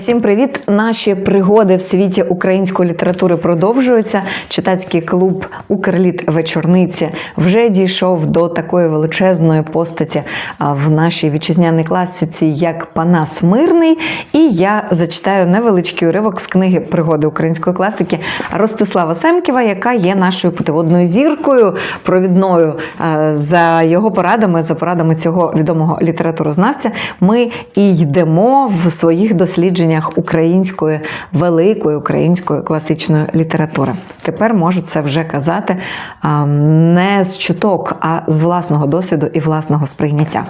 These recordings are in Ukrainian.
Всім привіт! Наші пригоди в світі української літератури продовжуються. Читацький клуб Укрліт вечорниці вже дійшов до такої величезної постаті в нашій вітчизняній класиці, як Панас Мирний. І я зачитаю невеличкий уривок з книги Пригоди української класики Ростислава Семківа, яка є нашою путеводною зіркою провідною за його порадами, за порадами цього відомого літературознавця. Ми і йдемо в своїх дослідженнях української великої української класичної літератури. Тепер можу це вже казати не з чуток, а з власного досвіду і власного сприйняття.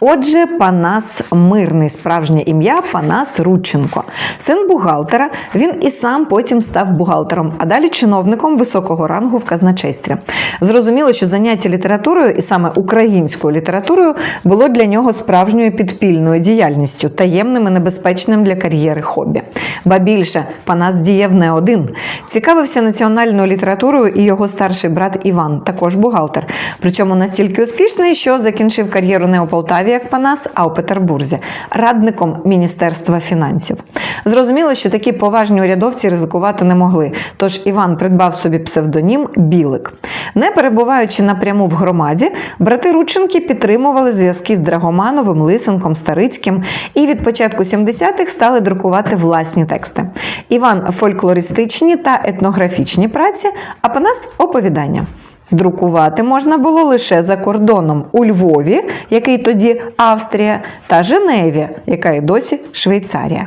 Отже, Панас Мирний, справжнє ім'я Панас Рудченко, син бухгалтера. Він і сам потім став бухгалтером, а далі чиновником високого рангу в казначействі. Зрозуміло, що заняття літературою і саме українською літературою було для нього справжньою підпільною діяльністю, таємним і небезпечним для кар'єри хобі. Ба більше, Панас діяв не один. Цікавився національною літературою і його старший брат Іван, також бухгалтер. Причому настільки успішний, що закінчив кар'єру не у Полтаві, як Панас, а у Петербурзі, радником Міністерства фінансів. Зрозуміло, що такі поважні урядовці ризикувати не могли. Тож Іван придбав собі псевдонім Білик. Не перебуваючи напряму в громаді, брати Рудченки підтримували зв'язки з Драгомановим, Лисенком, Старицьким і від початку 70-х стали друкувати власні тексти. Іван фольклористичні та етнографічні праці, а Панас оповідання. Друкувати можна було лише за кордоном у Львові, який тоді Австрія, та Женеві, яка і досі Швейцарія.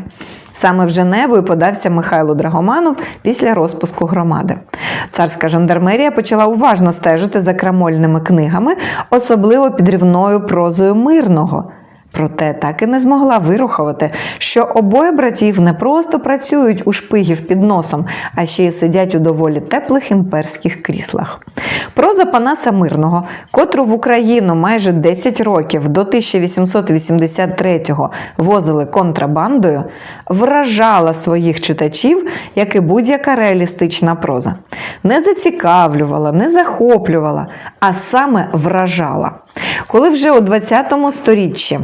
Саме в Женеву і подався Михайло Драгоманов після розпуску громади. Царська жандармерія почала уважно стежити за крамольними книгами, особливо підрівною прозою мирного. Проте так і не змогла вирухувати, що обоє братів не просто працюють у шпигів під носом, а ще й сидять у доволі теплих імперських кріслах. Проза Панаса Мирного, котру в Україну майже 10 років до 1883-го возили контрабандою, вражала своїх читачів, як і будь-яка реалістична проза. Не зацікавлювала, не захоплювала, а саме вражала. Коли вже у 20 сторіччі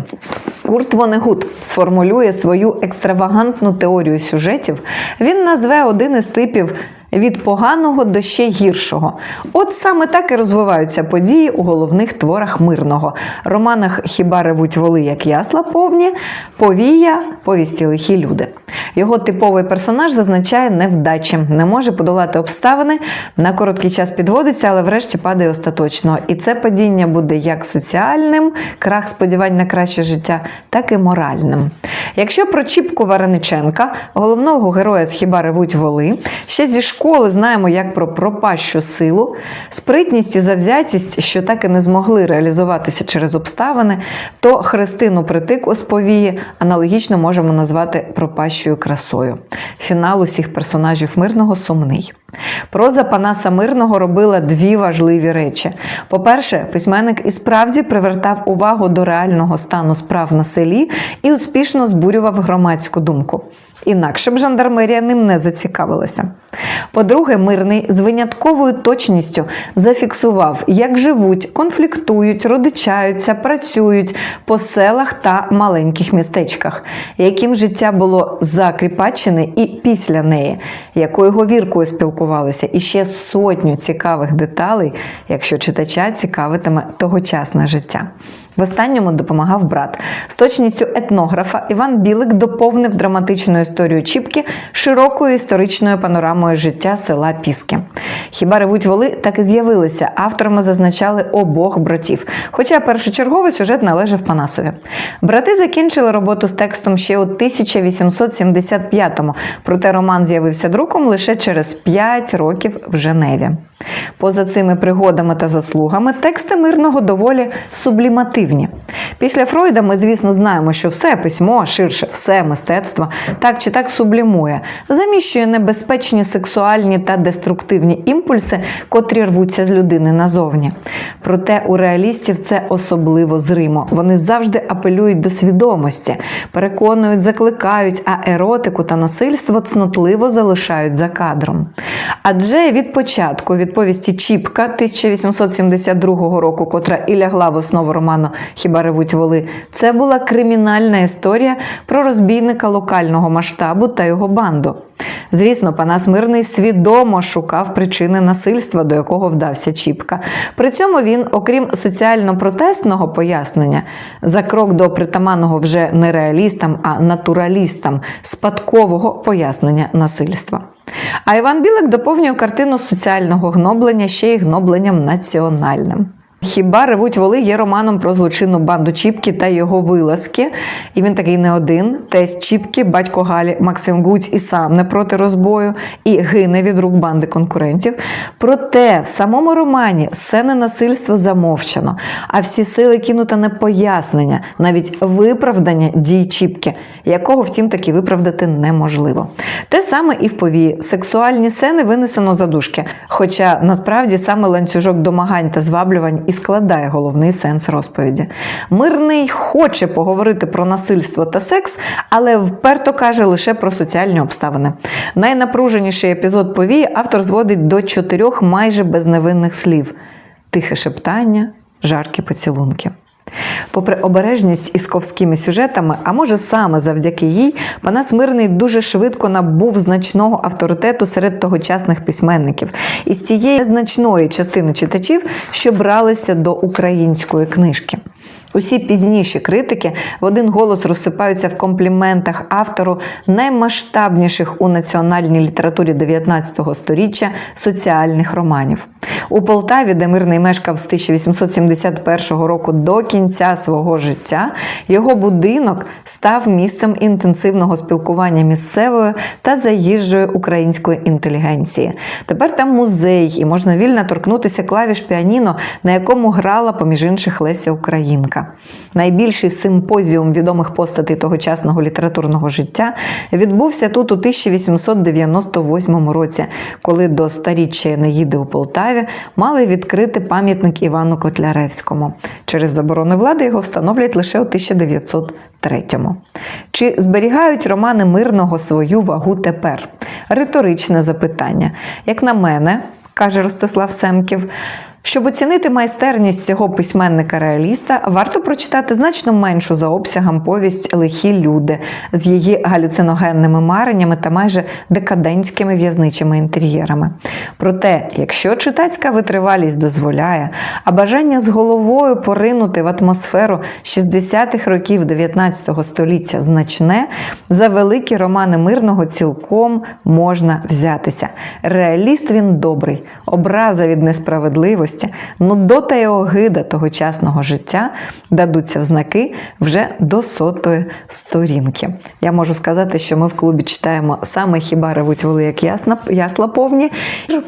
Курт Вонегут сформулює свою екстравагантну теорію сюжетів, він назве один із типів від поганого до ще гіршого. От саме так і розвиваються події у головних творах мирного романах Хіба ревуть воли, як ясла повні, повія, повісті лихі люди. Його типовий персонаж зазначає невдачі, не може подолати обставини, на короткий час підводиться, але врешті падає остаточно. І це падіння буде як соціальним, крах сподівань на краще життя, так і моральним. Якщо про Чіпку Варениченка, головного героя з Хіба ревуть воли, ще зі школи знаємо як про пропащу силу, спритність і завзятість, що так і не змогли реалізуватися через обставини, то Христину Притик з повії аналогічно можемо назвати пропащою красою. Фінал усіх персонажів мирного сумний. Проза Панаса Мирного робила дві важливі речі. По-перше, письменник і справді привертав увагу до реального стану справ на селі і успішно збурював громадську думку. Інакше б жандармерія ним не зацікавилася. По-друге, мирний з винятковою точністю зафіксував, як живуть, конфліктують, родичаються, працюють по селах та маленьких містечках, яким життя було за Кріпаччини і після неї, якою говіркою спілкувалися, і ще сотню цікавих деталей, якщо читача цікавитиме тогочасне життя. В останньому допомагав брат. З точністю етнографа Іван Білик доповнив драматичну історію Чіпки широкою історичною панорамою життя села Піски. Хіба ревуть воли так і з'явилися. Авторами зазначали обох братів. Хоча першочерговий сюжет належав Панасові. Брати закінчили роботу з текстом ще у 1875-му, проте роман з'явився друком лише через 5 років в Женеві. Поза цими пригодами та заслугами тексти мирного доволі сублімативні. Після Фройда ми, звісно, знаємо, що все письмо, а ширше, все мистецтво так чи так сублімує, заміщує небезпечні сексуальні та деструктивні імпульси, котрі рвуться з людини назовні. Проте у реалістів це особливо зримо. Вони завжди апелюють до свідомості, переконують, закликають, а еротику та насильство цнотливо залишають за кадром. Адже від початку від повісті Чіпка 1872 року, котра і лягла в основу роману Хіба ревуть воли, це була кримінальна історія про розбійника локального масштабу та його банду. Звісно, Панас Мирний свідомо шукав причини насильства, до якого вдався Чіпка. При цьому він, окрім соціально-протестного пояснення, за крок до притаманного вже не реалістам, а натуралістам спадкового пояснення насильства. А Іван Білик доповнює картину соціального гноблення ще й гнобленням національним. Хіба ревуть воли є романом про злочинну банду Чіпки та його вилазки. І він такий не один. Тесть Чіпки, батько Галі Максим Гуць і сам не проти розбою, і гине від рук банди конкурентів. Проте в самому романі сцени насильства замовчано, а всі сили кинуто на пояснення, навіть виправдання дій Чіпки, якого, втім, таки виправдати неможливо. Те саме і в повії. Сексуальні сцени винесено за дужки. Хоча насправді саме ланцюжок домагань та зваблювань і складає головний сенс розповіді. Мирний хоче поговорити про насильство та секс, але вперто каже лише про соціальні обставини. Найнапруженіший епізод повії автор зводить до чотирьох майже безневинних слів: тихе шептання, жаркі поцілунки. Попри обережність із ковськими сюжетами, а може саме завдяки їй, Панас Мирний дуже швидко набув значного авторитету серед тогочасних письменників із цієї незначної частини читачів, що бралися до української книжки. Усі пізніші критики в один голос розсипаються в компліментах автору наймасштабніших у національній літературі 19 століття соціальних романів. У Полтаві, де мирний мешкав з 1871 року до кінця свого життя, його будинок став місцем інтенсивного спілкування місцевої та заїжджої української інтелігенції. Тепер там музей, і можна вільно торкнутися клавіш піаніно, на якому грала, поміж інших, Леся Українка. Найбільший симпозіум відомих постатей тогочасного літературного життя відбувся тут у 1898 році, коли до старіччя Енеїди у Полтаві мали відкрити пам'ятник Івану Котляревському. Через заборони влади його встановлять лише у 1903-му. Чи зберігають романи мирного свою вагу тепер? Риторичне запитання. Як на мене, каже Ростислав Семків. Щоб оцінити майстерність цього письменника-реаліста, варто прочитати значно меншу за обсягом повість Лихі люди з її галюциногенними мареннями та майже декадентськими в'язничими інтер'єрами. Проте, якщо читацька витривалість дозволяє, а бажання з головою поринути в атмосферу 60-х років 19 століття значне, за великі романи мирного цілком можна взятися. Реаліст він добрий, образа від несправедливості, нудота і огида тогочасного життя дадуться в знаки вже до сотої сторінки. Я можу сказати, що ми в клубі читаємо саме хіба ревуть воли, як ясна, ясла повні,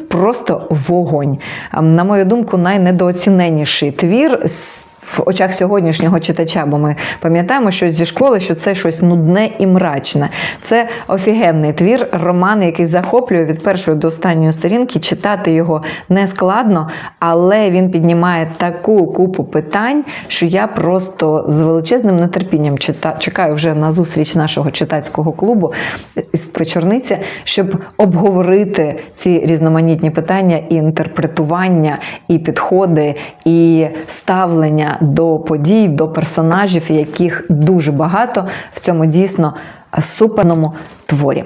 просто вогонь. На мою думку, найнедооціненіший твір. з- В очах сьогоднішнього читача, бо ми пам'ятаємо щось зі школи, що це щось нудне і мрачне. Це офігенний твір, роман, який захоплює від першої до останньої сторінки. Читати його не складно, але він піднімає таку купу питань, що я просто з величезним нетерпінням чита- чекаю вже на зустріч нашого читацького клубу із вечорниці, щоб обговорити ці різноманітні питання і інтерпретування, і підходи, і до подій, до персонажів, яких дуже багато в цьому дійсно суперному творі.